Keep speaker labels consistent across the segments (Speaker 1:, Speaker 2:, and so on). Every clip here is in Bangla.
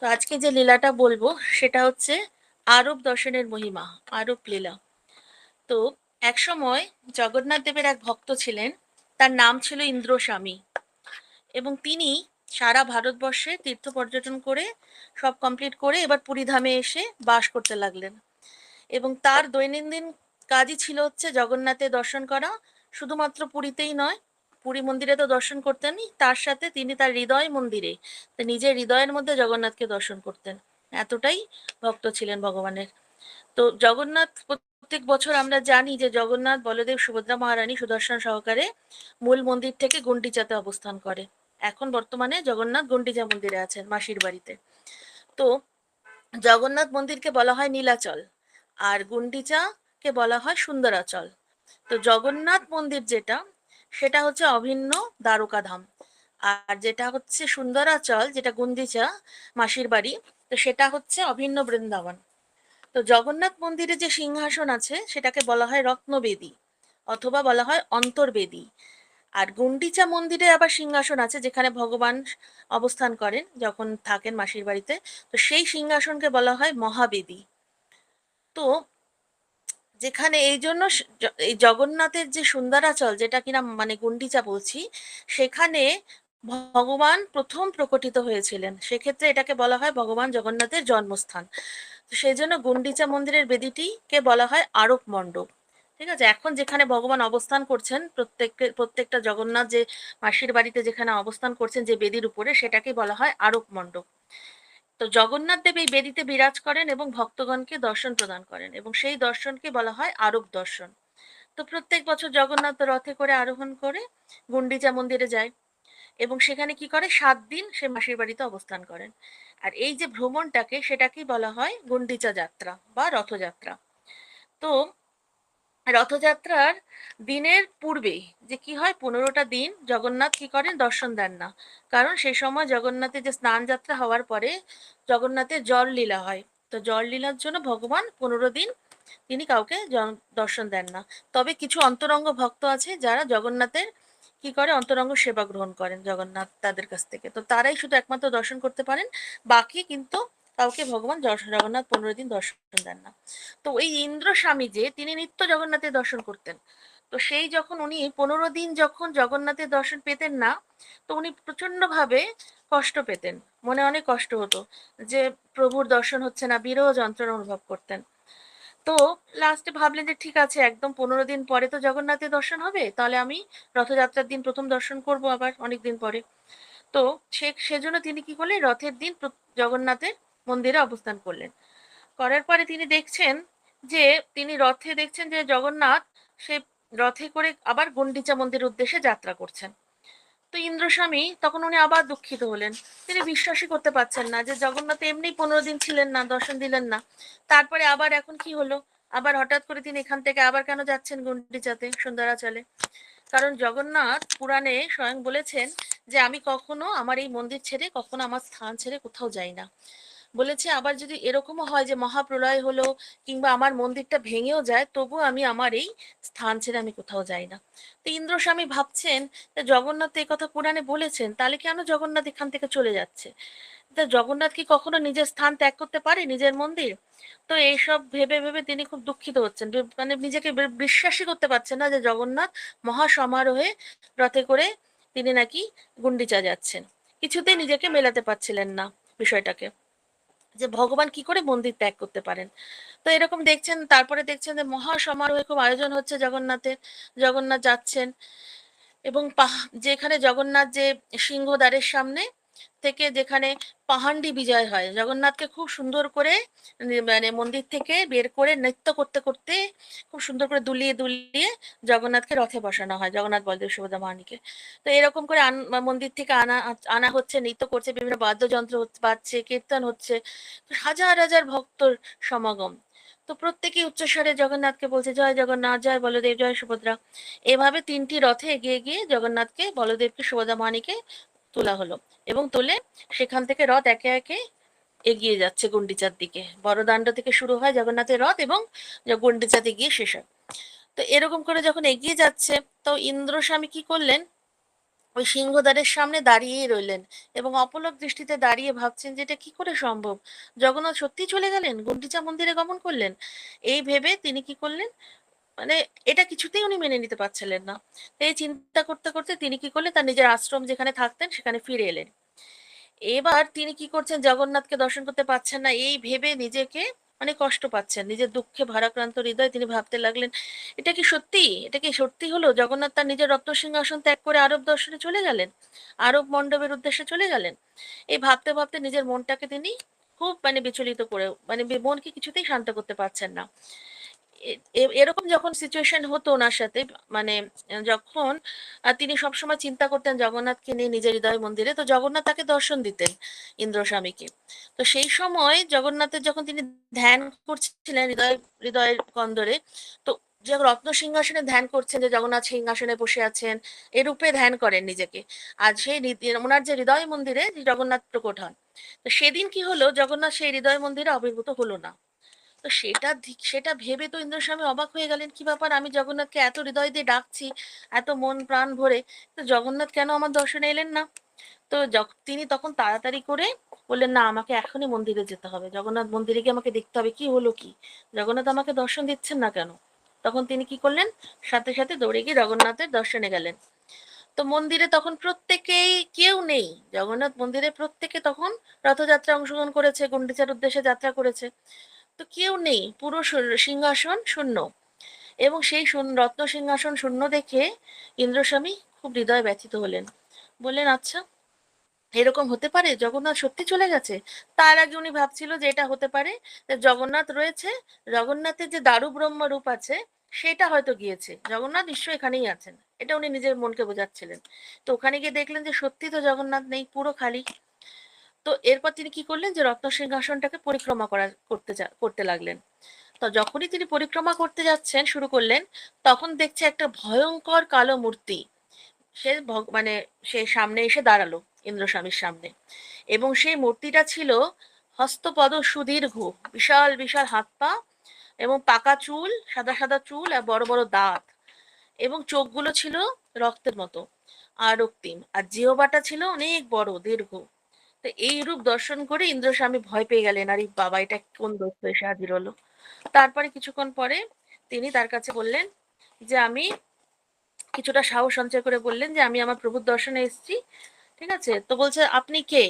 Speaker 1: তো আজকে যে লীলাটা বলব, সেটা হচ্ছে আরব দর্শনের মহিমা, আরব লীলা। তো একসময় জগন্নাথ দেবের এক ভক্ত ছিলেন, তার নাম ছিল ইন্দ্রস্বামী। এবং তিনি সারা ভারতবর্ষে তীর্থ পর্যটন করে, সব কমপ্লিট করে এবার পুরীধামে এসে বাস করতে লাগলেন। এবং তার দৈনন্দিন কাজই ছিল হচ্ছে জগন্নাথের দর্শন করা, শুধুমাত্র পুরীতেই নয় পুরী মন্দিরে তো দর্শন করতেন তার সাথে তিনি তার হৃদয় মন্দিরে নিজের হৃদয়ের মধ্যে জগন্নাথকে দর্শন করতেন। এতটাই ভক্ত ছিলেন ভগবানের। তো জগন্নাথ প্রত্যেক বছর আমরা জানি যে জগন্নাথ, বলদেব, সুভদ্রা মহারানী সুদর্শন সহকারে মূল মন্দির থেকে গুন্ডিচাতে অবস্থান করে। এখন বর্তমানে জগন্নাথ গুন্ডিচা মন্দিরে আছেন মাসির বাড়িতে। তো জগন্নাথ মন্দিরকে বলা হয় নীলাচল আর গুন্ডিচাকে বলা হয় সুন্দরাচল। তো জগন্নাথ মন্দির যেটা সেটা হচ্ছে অভিন্ন দ্বারকাধাম। আর যেটা হচ্ছে সুন্দরাচল, যেটা গুন্দিচা মাসির বাড়ি, তো সেটা হচ্ছে অভিন্ন বৃন্দাবন। তো জগন্নাথ মন্দিরে যে সিংহাসন আছে, সেটাকে বলা হয় রত্নবেদী, অথবা বলা হয় অন্তর্বেদী। আর গুন্ডিচা মন্দিরে আবার সিংহাসন আছে, যেখানে ভগবান অবস্থান করেন, যখন থাকেন মাসির বাড়িতে। তো সেই সিংহাসনকে বলা হয় মহাবেদী। তো যেখানে এই জন্য এই জগন্নাথের যে সুন্দরাচল, যেটা কিনা মানে গুন্ডিচা বলছি, সেখানে ভগবান প্রথম প্রকটিত হয়েছিলেন। সেক্ষেত্রে এটাকে বলা হয় ভগবান জগন্নাথের জন্মস্থান। সেই জন্য গুন্ডিচা মন্দিরের বেদিটিকে বলা হয় আরব মণ্ডপ। ঠিক আছে? এখন যেখানে ভগবান অবস্থান করছেন, প্রত্যেককে, প্রত্যেকটা জগন্নাথ যে মাসির বাড়িতে যেখানে অবস্থান করছেন, যে বেদির উপরে সেটাকে বলা হয় আরব মণ্ডপ। তো জগন্নাথ দেব এই বেদিতে বিরাজ করেন এবং ভক্তগণকে দর্শন প্রদান করেন এবং সেই দর্শনকে বলা হয় আরব দর্শন। তো প্রত্যেক বছর জগন্নাথ রথে করে আরোহণ করে গুন্ডিচা মন্দিরে যায় এবং সেখানে কি করে? সাত দিন সে মাসির বাড়িতে অবস্থান করেন। আর এই যে ভ্রমণটাকে সেটাকেই বলা হয় গুন্ডিচা যাত্রা বা রথযাত্রা। তো রথযাত্রার দিনের পূর্বে যে কি হয়, পনেরোটা দিন জগন্নাথ কি করেন? দর্শন দেন না। কারণ সেই সময় জগন্নাথের যে স্নান যাত্রা হওয়ার পরে জগন্নাথের জল লীলা হয়। তো জল লীলার জন্য ভগবান পনেরো দিন তিনি কাউকে দর্শন দেন না। তবে কিছু অন্তরঙ্গ ভক্ত আছে যারা জগন্নাথের কি করে? অন্তরঙ্গ সেবা গ্রহণ করেন জগন্নাথ তাদের কাছ থেকে। তো তারাই শুধু একমাত্র দর্শন করতে পারেন, বাকি কিন্তু কাউকে ভগবান জগন্নাথ পনেরো দিন দর্শন দেন না। তো এই ইন্দ্র স্বামী যে, তিনি নিত্য জগন্নাথের দর্শন করতেন। তো সেই যখন উনি পনেরো দিন যখন জগন্নাথের দর্শন পেতেন না, তো উনি প্রচণ্ড ভাবে কষ্ট পেতেন। মনে অনেক কষ্ট হতো যে, প্রভুর দর্শন হচ্ছে না, বিরহ যন্ত্রণা অনুভব করতেন। তো লাস্টে ভাবলেন যে, ঠিক আছে, একদম পনেরো দিন পরে তো জগন্নাথের দর্শন হবে, তাহলে আমি রথযাত্রার দিন প্রথম দর্শন করব আবার অনেক দিন পরে। তো সে, সেজন্য তিনি কি করলেন, রথের দিন জগন্নাথের মন্দিরে অবস্থান করলেন। করার পরে তিনি দেখছেন যে, তিনি রথে দেখছেন যে জগন্নাথ সে রথে করে আবার গন্ডিচা মন্দিরের উদ্দেশ্যে যাত্রা করছেন। তো ইন্দ্রস্বামী তখন উনি আবার দুঃখিত হলেন। তিনি বিশ্বাসই করতে পারছেন না যে, জগন্নাথ এমনি পনেরো দিন ছিলেন না দর্শন দিলেন না। তারপরে আবার এখন কি হলো? আবার হঠাৎ করে তিনি এখান থেকে আবার কেন যাচ্ছেন গুন্ডিচাতে সুন্দরাচলে? কারণ জগন্নাথ পুরাণে স্বয়ং বলেছেন যে, আমি কখনো আমার এই মন্দির ছেড়ে, কখনো আমার স্থান ছেড়ে কোথাও যাই না। বলেছে, আবার যদি এরকমও হয় যে মহাপ্রলয় হলো কিংবা আমার মন্দিরটা ভেঙেও যায়, তবু আমি আমার এই স্থান ছেড়ে আমি কোথাও যাই না। তো ইন্দ্রস্বামী ভাবছেন জগন্নাথ এই কথা পুরাণে বলেছেন, তাহলে কেন জগন্নাথ এখান থেকে চলে যাচ্ছে? তা জগন্নাথ কি কখনো নিজের স্থান ত্যাগ করতে পারে, নিজের মন্দির? তো এইসব ভেবে ভেবে তিনি খুব দুঃখিত হচ্ছেন। মানে নিজেকে বিশ্বাসই করতে পারছেন না যে জগন্নাথ মহাসমারোহে রথে করে তিনি নাকি গুন্ডিচা যাচ্ছেন কিছুতেই নিজেকে মেলাতে পারছিলেন না বিষয়টাকে। যে ভগবান কি করে মন্দির ত্যাগ করতে পারেন। তো এরকম দেখছেন, তারপরে দেখছেন যে মহা সমারোহে খুব আয়োজন হচ্ছে জগন্নাথের, জগন্নাথ যাচ্ছেন এবং যেখানে জগন্নাথ যে সিংহদ্বারের সামনে থেকে যেখানে পাহান্ডি বিজয় হয়। জগন্নাথকে খুব সুন্দর করে মানে মন্দির থেকে বের করে নৃত্য করতে করতে খুব সুন্দর করে দুলিয়ে দুলিয়ে জগন্নাথকে রথে বসানো হয়, জগন্নাথ বলদেব সুভদ্রা মহানীকে। তো এরকম করে মন্দির থেকে আনা আনা হচ্ছে, নৃত্য করছে, বিভিন্ন বাদ্যযন্ত্র বাজছে, কীর্তন হচ্ছে, হাজার হাজার ভক্তর সমাগম। তো প্রত্যেকেই উচ্চস্বরে জগন্নাথকে বলছে, জয় জগন্নাথ, জয় বলদেব, জয় সুভদ্রা। এভাবে তিনটি রথে এগিয়ে গিয়ে জগন্নাথকে, বলদেবকে, সুভদ্রা মহানীকে তোলা হলো এবং তুলে সেখান থেকে রথ একে একে এগিয়ে যাচ্ছে গুন্ডিচার দিকে। বড়দাণ্ড থেকে শুরু হয় জগন্নাথের রথ এবং গুন্ডিচাতে গিয়ে শেষ হয়। তো এরকম করে যখন এগিয়ে যাচ্ছে, তো ইন্দ্রস্বামী কি করলেন? ওই সিংহদ্বারের সামনে দাঁড়িয়েই রইলেন এবং অপলক দৃষ্টিতে দাঁড়িয়ে ভাবছেন যে এটা কি করে সম্ভব? জগন্নাথ সত্যি চলে গেলেন? গুন্ডিচা মন্দিরে গমন করলেন? এই ভেবে তিনি কি করলেন? মানে এটা কিছুতেই উনি মেনে নিতে পারছিলেন না। এই চিন্তা করতে করতে তিনি কি করলেন? তার নিজের আশ্রম যেখানে থাকতেন সেখানে ফিরে এলেন। এবার তিনি কি করছেন? জগন্নাথকে দর্শন করতে পারছেন না। এই ভেবে নিজেকে মানে কষ্ট পাচ্ছেন। নিজের দুঃখে ভারাক্রান্ত হৃদয় তিনি ভাবতে লাগলেন, এটা কি সত্যি? এটা কি সত্যি হলো? জগন্নাথ তার নিজের রত্ন সিংহাসন ত্যাগ করে আরব দর্শনে চলে গেলেন? আরব মণ্ডপের উদ্দেশ্যে চলে গেলেন? এই ভাবতে ভাবতে নিজের মনটাকে তিনি খুব মানে বিচলিত করে মানে মনকে কিছুতেই শান্ত করতে পারছেন না। এরকম যখন সিচুয়েশন হতো ওনার সাথে মানে যখন তিনি সবসময় চিন্তা করতেন জগন্নাথকে নিয়ে নিজের হৃদয় মন্দিরে, তো জগন্নাথ তাকে দর্শন দিতেন ইন্দ্রস্বামীকে তো সেই সময় জগন্নাথের যখন তিনি ধ্যান করছিলেন হৃদয়, হৃদয়ের কন্দরে, তো যে রত্ন সিংহাসনে ধ্যান করছেন যে জগন্নাথ সিংহাসনে বসে আছেন, এরূপে ধ্যান করেন নিজেকে। আর সেই ওনার যে হৃদয় মন্দিরে জগন্নাথ প্রকট হন। তো সেদিন কি হলো, জগন্নাথ সেই হৃদয় মন্দিরে আবির্ভূত হলো না। তো সেটা সেটা ভেবে তো ইন্দ্রস্বামী অবাক হয়ে গেলেন, কি ব্যাপার? আমি জগন্নাথকে এত হৃদয় দিয়ে ডাকছি, এত মন প্রাণ ভরে, তো জগন্নাথ কেন আমার দর্শনে এলেন না? তো তিনি তখন তাড়াতাড়ি করে বললেন, না, আমাকে এখনই মন্দিরে যেতে হবে। জগন্নাথ মন্দিরে গিয়ে আমাকে দেখতে হবে, কি হলো কি? জগন্নাথ আমাকে দর্শন দিচ্ছেন না কেন? তখন তিনি কি করলেন? সাথে সাথে দৌড়ে গিয়ে জগন্নাথের দর্শনে গেলেন। তো মন্দিরে তখন প্রত্যেকেই কেউ নেই। জগন্নাথ মন্দিরে প্রত্যেকে তখন রথযাত্রা অংশগ্রহণ করেছে, গুন্ডিচার উদ্দেশ্যে যাত্রা করেছে। তো কেউ নেই, পুরো সিংহাসন শূন্য। এবং সেই রত্ন সিংহাসন শূন্য দেখে ইন্দ্রস্বামী খুব হৃদয় ব্যথিত হলেন। বললেন আচ্ছা এরকম হতে পারে? জগন্নাথ সত্যি চলে গেছে? তার আগে উনি ভাবছিল যে এটা হতে পারে। জগন্নাথ রয়েছে। জগন্নাথের যে দারু ব্রহ্ম রূপ আছে, সেটা হয়তো গিয়েছে। জগন্নাথ নিশ্চয় এখানেই আছেন। এটা উনি নিজের মনকে বোঝাচ্ছিলেন। তো ওখানে গিয়ে দেখলেন যে সত্যি তো জগন্নাথ নেই, পুরো খালি। তো এরপর তিনি কি করলেন যে রত্ন সিংহাসনটাকে পরিক্রমা করা করতে করতে লাগলেন। তো যখনই তিনি পরিক্রমা করতে যাচ্ছেন, শুরু করলেন, তখন দেখছে একটা ভয়ঙ্কর কালো মূর্তি। সে মানে সে সামনে এসে দাঁড়াল ইন্দ্রস্বামীর সামনে। এবং সেই মূর্তিটা ছিল হস্তপদ সুদীর্ঘ, বিশাল বিশাল হাত পা এবং পাকা চুল, সাদা সাদা চুল আর বড় বড় দাঁত। এবং চোখগুলো ছিল রক্তের মতো, আর রক্তিম। আর জিহবাটা ছিল অনেক বড়, দীর্ঘ। তো এই রূপ দর্শন করে ইন্দ্রস্বামী ভয় পেয়ে গেলেন, আর বাবা, এটা কোন দোষ এসে হাজির হলো? তারপরে কিছুক্ষণ পরে তিনি তার কাছে বললেন যে, আমি কিছুটা সাহস সঞ্চয় করে বললেন যে, আমি আমার প্রভুর দর্শনে এসেছি, ঠিক আছে? তো বলছে, আপনি কে?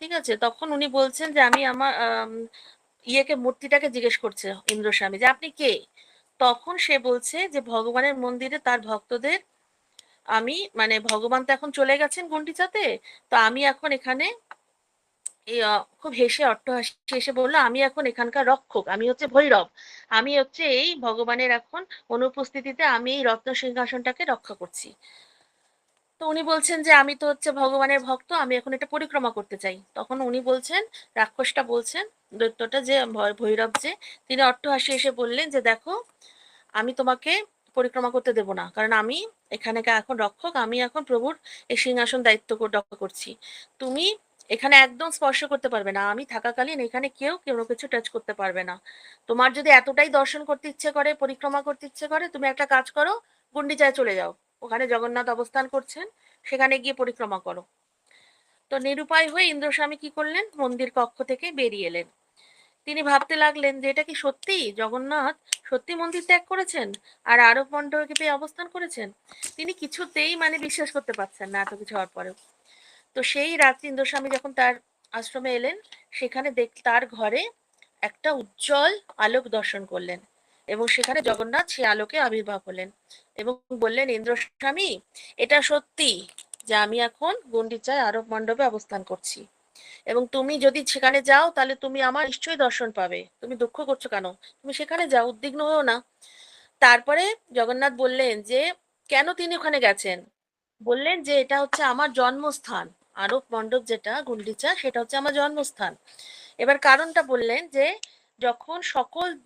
Speaker 1: ঠিক আছে? তখন উনি বলছেন যে, আমি আমার ইয়েকে, মূর্তিটাকে জিজ্ঞেস করছে ইন্দ্রস্বামী যে, আপনি কে? তখন সে বলছে যে, ভগবানের মন্দিরে তার ভক্তদের আমি মানে ভগবান তো এখন চলে গেছেন গুন্ডিচাতে তো আমি এখন এখানে খুব হেসে অট্টহাসি এসে বলল, আমি এখন এখানকার রক্ষক, আমি হচ্ছে ভৈরব। আমি হচ্ছে এই ভগবানের এখন অনুপস্থিতিতে আমি এই রত্ন সিংহাসনটাকে রক্ষা করছি। তো উনি বলছেন যে, আমি তো হচ্ছে ভগবানের ভক্ত, আমি এখন এটা পরিক্রমা করতে চাই। তখন উনি বলছেন, রাক্ষসটা বলছেন দৈত্যটা যে ভৈরব যে, তিনি অট্টহাসি এসে বললেন যে, দেখো, আমি তোমাকে পরিক্রমা করতে দেব না। কারণ আমি এখানে এখন রক্ষক, আমি এখন প্রভুর এই সিংহাসন দায়িত্ব রক্ষা করছি। তুমি এখানে একদম স্পর্শ করতে পারবে না। আমি থাকাকালীন এখানে কেউ কোনো কিছু টাচ করতে পারবে না। তোমার যদি এতটাই দর্শন করতে ইচ্ছে করে, পরিক্রমা করতে ইচ্ছে করে, তুমি একটা কাজ করো, গুন্ডিচায় চলে যাও। ওখানে জগন্নাথ অবস্থান করছেন, সেখানে গিয়ে পরিক্রমা করো। তো নিরুপায় হয়ে ইন্দ্রস্বামী কি করলেন? মন্দির কক্ষ থেকে বেরিয়ে এলেন। তিনি ভাবতে লাগলেন যে এটা কি সত্যি? জগন্নাথ সত্যি মন্দির ত্যাগ করেছেন? আর আরব মণ্ডপে পেয়ে অবস্থান করেছেন? তিনি কিছুতেই মানে বিশ্বাস করতে পারছেন না এত কিছু হওয়ার পরেও। তো সেই রাত্রি ইন্দ্রস্বামী যখন তার আশ্রমে এলেন, সেখানে দেখ, তার ঘরে একটা উজ্জ্বল আলোক দর্শন করলেন এবং সেখানে জগন্নাথ সে আলোকে আবির্ভাব হলেন এবং বললেন, ইন্দ্রস্বামী, এটা সত্যি যে আমি এখন গন্ডিচায় আরব মণ্ডপে অবস্থান করছি। এবং তুমি যদি সেখানে যাও, তাহলে তুমি আমার নিশ্চয়ই দর্শন পাবে। তুমি দুঃখ করছ কেন? তুমি সেখানে যাও, উদ্বিগ্ন হও না। তারপরে জগন্নাথ বললেন যে, কেন তিনি ওখানে গেছেন? বললেন যে, এটা হচ্ছে আমার জন্মস্থান। আরব মণ্ডপ যেটা, গুন্ডিচা, সেটা হচ্ছে আমার জন্মস্থান। এবার কারণটা বললেন যে, যখন সকল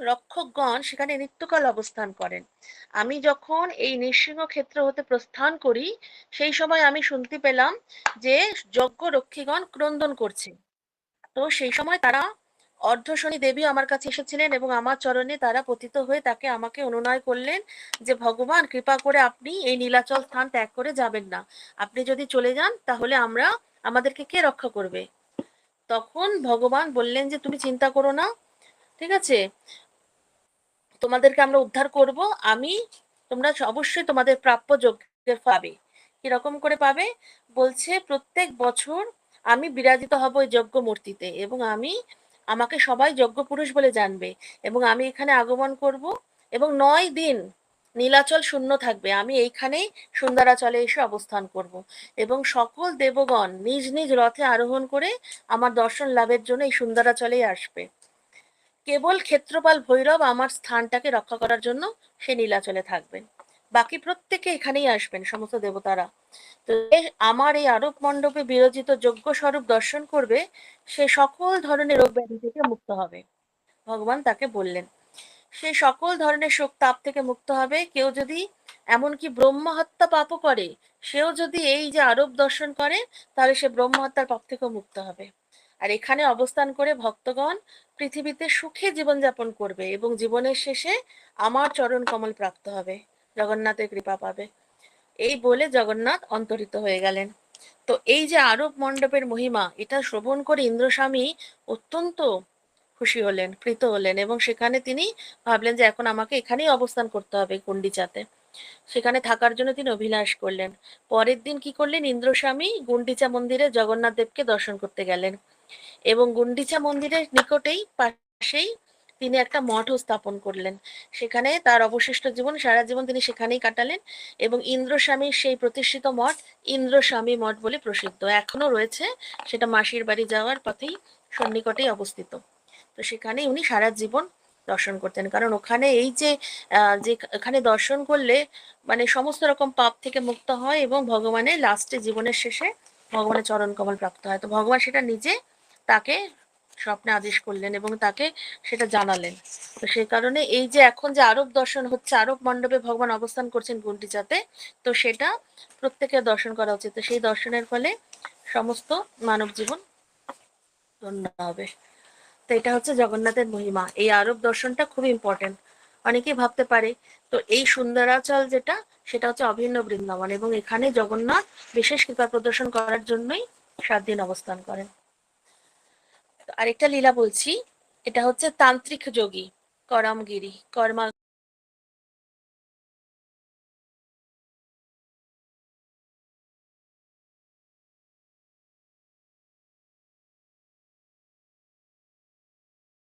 Speaker 1: রক্ষকগণ সেখানে নিত্যকাল অবস্থান করেন। আমি যখন এই নৃসিংহ ক্ষেত্র হতে প্রস্থান করি, সেই সময় আমি শুনতে পেলাম যে যজ্ঞ রক্ষীগণ ক্রন্দন করছে। তো সেই সময় তারা অর্ধশনী দেবী আমার কাছে এসেছিলেন এবং আমার চরণে তারা পতিত হয়ে তাকে আমাকে অনুনয় করলেন যে, ভগবান, কৃপা করে আপনি এই নীলাচল স্থান ত্যাগ করে যাবেন না। আপনি যদি চলে যান, তাহলে আমরা আমাদেরকে কে রক্ষা করবে? তখন ভগবান বললেন যে, তুমি চিন্তা করো না। ঠিক আছে? তোমাদেরকে আমরা উদ্ধার করব। আমি তোমরা অবশ্যই তোমাদের প্রাপ্য যোগ্যের পাবে। কীরকম করে পাবে? বলছে, প্রত্যেক বছর আমি বিরাজিত হব ওই যজ্ঞ মূর্তিতে এবং আমি আমাকে সবাই যজ্ঞ পুরুষ বলে জানবে এবং আমি এখানে আগমন করব এবং নয় দিন নীলাচল শূন্য থাকবে। আমি এইখানেই সুন্দরাচলে এসে অবস্থান করব এবং সকল দেবগণ নিজ নিজ রথে আরোহণ করে আমার দর্শন লাভের জন্য এই সুন্দরাচলেই আসবে। কেবল ক্ষেত্রপাল ভৈরব আমার স্থানটাকে রক্ষা করার জন্য সে নীলাচলে থাকবেন। বাকি প্রত্যেকে এখানেই আসবেন, সমস্ত দেবতারা। তো আমার এই আরব মণ্ডপে বিরচিত যোগ্য স্বরূপ দর্শন করবে, সে সকল ধরনের রোগ ব্যাধি থেকে মুক্ত হবে। ভগবান তাকে বললেন, সে সকল ধরনের শোক তাপ থেকে মুক্ত হবে। কেউ যদি এমনকি ব্রহ্মহত্যা পাপও করে, সেও যদি এই যে আরব দর্শন করে, তাহলে সে ব্রহ্মহত্যার পাপ থেকেও মুক্ত হবে। আর এখানে অবস্থান করে ভক্তগণ পৃথিবীতে সুখে জীবনযাপন করবে এবং জীবনের শেষে আমার চরণ কমল প্রাপ্ত হবে, জগন্নাথের কৃপা পাবে। এই বলে জগন্নাথ অন্তরিত হয়ে গেলেন। তো এই যে আরব মণ্ডপের মহিমা, এটা শ্রবণ করে ইন্দ্রস্বামী অত্যন্ত খুশি হলেন, প্রীত হলেন এবং সেখানে তিনি ভাবলেন যে এখন আমাকে এখানেই অবস্থান করতে হবে গুন্ডিচাতে। সেখানে থাকার জন্য তিনি অভিলাষ করলেন। পরের দিন কি করলেন? ইন্দ্রস্বামী গুন্ডিচা মন্দিরে জগন্নাথ দেবকে দর্শন করতে গেলেন। এবং গুন্ডিচা মন্দিরের নিকটেই, পাশেই তিনি একটা মঠও স্থাপন করলেন। সেখানে তার অবশিষ্ট জীবন, সারা জীবন তিনি সেখানেই কাটালেন এবং ইন্দ্রস্বামীর সেই প্রতিষ্ঠিত মঠ ইন্দ্রস্বামী মঠ বলে প্রসিদ্ধ। এখনও রয়েছে, সেটা মাসির বাড়ি যাওয়ার পথেই সন্নিকটেই অবস্থিত। তো সেখানে উনি সারা জীবন দর্শন করতেন। কারণ ওখানে এই যে যে এখানে দর্শন করলে মানে সমস্ত রকম পাপ থেকে মুক্ত হয় এবং ভগবানের লাস্টে জীবনের শেষে ভগবানের চরণ কমল প্রাপ্ত হয়। তো ভগবান সেটা নিজে তাকে স্বপ্নে আদেশ করলেন এবং তাকে সেটা জানালেন। তো সেই কারণে এই যে এখন যে আরব দর্শন হচ্ছে, আরব মণ্ডপে ভগবান অবস্থান করছেন গুন্ডিচাতে, তো সেটা প্রত্যেকের দর্শন করা উচিত। তো সেই দর্শনের ফলে সমস্ত মানব জীবন ধন্য হবে। তো এটা হচ্ছে জগন্নাথের মহিমা। এই আরব দর্শনটা খুব ইম্পর্টেন্ট অনেকেই ভাবতে পারে, তো এই সুন্দরাচল যেটা, সেটা হচ্ছে অভিন্ন বৃন্দাবন এবং এখানে জগন্নাথ বিশেষ কৃপা প্রদর্শন করার জন্যই সাত দিন অবস্থান করেন। আরেকটা লীলা বলছি এটা হচ্ছে তান্ত্রিক যোগী করমগিরি কর্মা